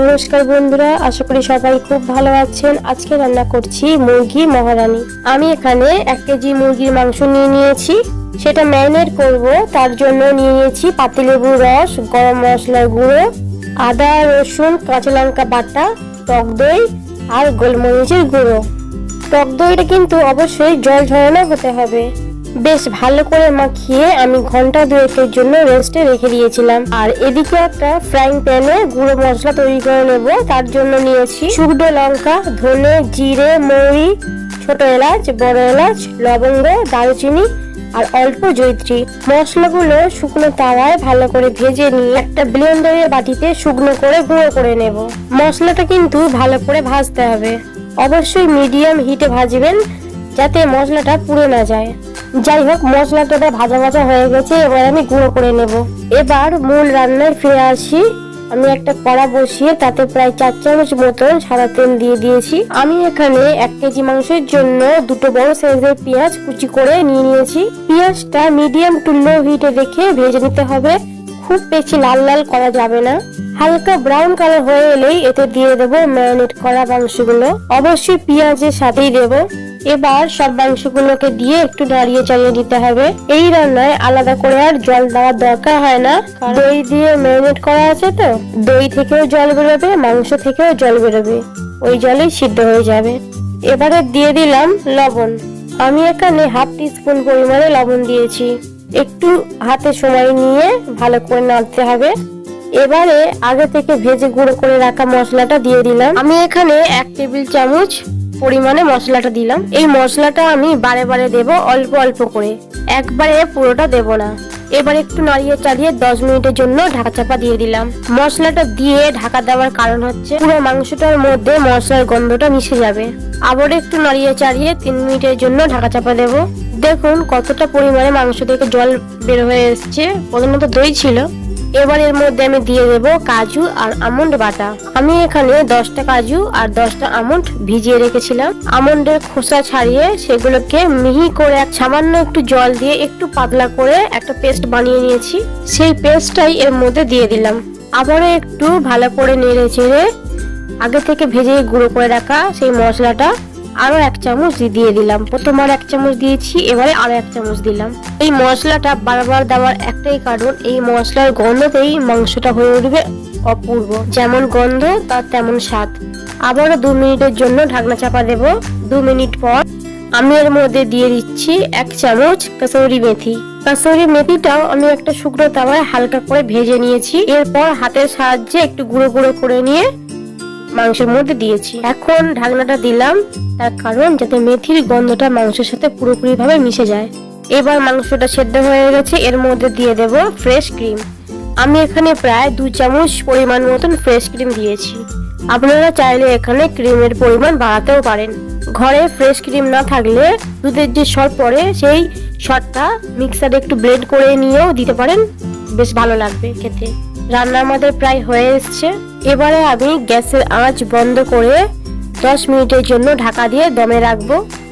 নমস্কার বন্ধুরা, আশা করি সবাই খুব ভালো আছেন। আজকে রান্না করছি মুরগি মহারানী। আমি এখানে এক কেজি মুরগির মাংস নিয়ে নিয়েছি। সেটা ম্যারিনেট করব, তার জন্য নিয়ে নিয়েছি পাতিলেবুর রস, গরম মশলার গুঁড়ো, আদা, রসুন, কাঁচা লঙ্কা বাটা, টক দই আর গোলমরিচের গুঁড়ো। টক দইটা কিন্তু অবশ্যই জল ঝরানো হতে হবে। বেশ ভালো করে মাখিয়ে আমি ঘণ্টা দুয়েকের জন্য রেস্টে রেখে দিয়েছিলাম। আর এদিকে একটা ফ্রাইং প্যানে গুঁড়ো মশলা তৈরি করে নেব। তার জন্য নিয়েছি শুকনো লঙ্কা, ধনে জিরে, মৌরি, ছোট এলাচ, বড় এলাচ, লবঙ্গ, দারুচিনি আর অল্প জৈত্রী মশলাগুলো শুকনো তাওয়ায় ভালো করে ভেজে নিয়ে একটা ব্লেন্ডারের বাটিতে শুকনো করে গুঁড়ো করে নেব। মশলাটা কিন্তু ভালো করে ভাজতে হবে। অবশ্যই মিডিয়াম হিটে ভাজবেন যাতে মশলাটা পুড়ে না যায়। যাই হোক মশলাটা ভাজা ভাজা হয়ে গেছে, এবার আমি গুঁড়ো করে নেব। এবার মূল রান্নায় ফিরে আসি। আমি একটা কড়া বসিয়ে তাতে প্রায় চার চামচ মতন সাদা তেল দিয়ে দিয়েছি। আমি এখানে এক কেজি মাংসের জন্য দুটো বড় সাইজের পেঁয়াজ কুচি করে নিয়ে নিয়েছি। পেঁয়াজটা মিডিয়াম টু লো হিটে রেখে ভেজে নিতে হবে। খুব বেশি লাল লাল করা যাবে না। হালকা ব্রাউন কালার হয়ে এলেই এতে দিয়ে দেবো ম্যারিনেট করা মাংসগুলো। অবশ্যই পেঁয়াজের সাথেই দেবো। এবার সব মাংসগুলোকে দিয়ে একটু নাড়িয়ে চালিয়ে দিতে হবে। এই রান্নায় আলাদা করে আর জল দেওয়ার দরকার হয় না। দই দিয়ে ম্যারিনেট করা আছে তো। দই থেকেও জল বেরোবে মাংস থেকেও জল বেরোবে। ওই জলেই সিদ্ধ হয়ে যাবে। এবারে দিয়ে দিলাম লবণ। আমি এখানে হাফ টিস্পুন পরিমাণে লবণ দিয়েছি। একটু হাতে সময় নিয়ে ভালো করে নাড়তে হবে। এবারে আগে থেকে ভেজে গুঁড়ো করে রাখা মশলাটা দিয়ে দিলাম। আমি এখানে এক টেবিল চামচ পরিমাণে মশলাটা দিলাম। এই মশলাটা আমি বারে বারে দেব অল্প অল্প করে। একবারে পুরোটা দেব না। এবার একটু নাড়িয়ে চালিয়ে দশ মিনিটের জন্য ঢাকা চাপা দিয়ে দিলাম। মশলাটা দিয়ে ঢাকা দেওয়ার কারণ হচ্ছে পুরো মাংসটার মধ্যে মশলার গন্ধটা মিশে যাবে। আবার একটু নাড়িয়ে চালিয়ে তিন মিনিটের জন্য ঢাকা চাপা দেব। দেখুন কতটা পরিমাণে মাংস থেকে জল বের হয়ে এসছে। প্রথমত দই ছিল। এবার এর মধ্যে আমি দিয়ে দেব কাজু আর আমন্ড বাটা। আমি এখানে দশটা কাজু আর দশটা আমন্ড ভিজিয়ে রেখেছিলাম। আমন্ডের খোসা ছাড়িয়ে সেগুলোকে মিহি করে সামান্য একটু জল দিয়ে একটু পাতলা করে একটা পেস্ট বানিয়ে নিয়েছি। সেই পেস্টটাই এর মধ্যে দিয়ে দিলাম। আবারও একটু ভালো করে নেড়ে চেড়ে আগে থেকে ভেজে গুঁড়ো করে রাখা সেই মশলাটা আরও এক চামচ দিয়ে দিলাম। প্রথম আর এক চামচ দিয়েছি, এবারে আরও এক চামচ দিলাম। এই মশলাটা বারবার দেওয়ার একটাই কারণ, এই মশলার গন্ধতেই মাংসটা হয়ে উঠবে অপূর্ব। যেমন গন্ধ, তার তেমন স্বাদ। আবারও দু মিনিটের জন্য ঢাকনা চাপা দেব। দু মিনিট পর আমি এর মধ্যে দিয়ে দিচ্ছি এক চামচ কাসৌরি মেথি। কাসৌরি মেথিটাও আমি একটা শুকনো তাওয়ায় হালকা করে ভেজে নিয়েছি। এরপর হাতের সাহায্যে একটু গুঁড়ো গুঁড়ো করে নিয়ে মাংসের মধ্যে দিয়েছি। এখন ঢাকনাটা দিলাম, তার কারণ যাতে মেথির গন্ধটা মাংসের সাথে পুরোপুরি ভাবে মিশে যায়। এবার মাংসটা সেদ্ধ হয়ে গেছে, এর মধ্যে দিয়ে দেব ফ্রেশ ক্রিম আমি এখানে প্রায় দু চামচ পরিমাণ মতন ফ্রেশ ক্রিম দিয়েছি। আপনারা চাইলে এখানে ক্রিমের পরিমাণ বাড়াতেও পারেন। ঘরে ফ্রেশ ক্রিম না থাকলে দুধের যে সর পড়ে, সেই সরটা মিক্সারে একটু ব্লেন্ড করে নিয়েও দিতে পারেন। বেশ ভালো লাগবে খেতে। রান্না আমাদের প্রায় হয়ে এসছে। এবারে আমি গ্যাসের আঁচ বন্ধ করে দশ মিনিটের জন্য ঢাকা দিয়ে দমে রাখব।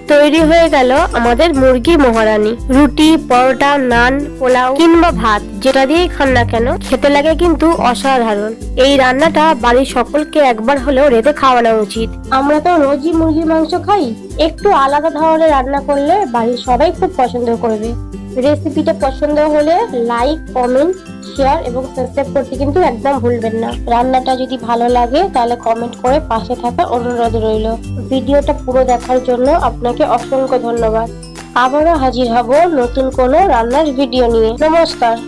তৈরি হয়ে গেল আমাদের মুরগি মহারানি। রুটি, পরোটা, নান, পোলাও কিংবা ভাত, যেটা দিয়েই খান না কেন, খেতে লাগে কিন্তু অসাধারণ। এই রান্নাটা বাড়ির সকলকে একবার হলেও রেতে খাওয়ানো উচিত। আমরা তো রোজই মুরগির মাংস খাই। একটু আলাদা ধরনের রান্না করলে বাড়ির সবাই খুব পছন্দ করবে। রেসিপিটা পছন্দ হলে লাইক, কমেন্ট শেয়ার এবং সাবস্ক্রাইব করতে কিন্তু একদম ভুলবেন না। রান্নাটা যদি ভালো লাগে, তাহলে কমেন্ট করে পাশে থাকার অনুরোধ রইল। ভিডিওটা পুরো দেখার জন্য আপনাকে অসংখ্য ধন্যবাদ। আবারও হাজির হব নতুন কোনো রান্নার ভিডিও নিয়ে। নমস্কার।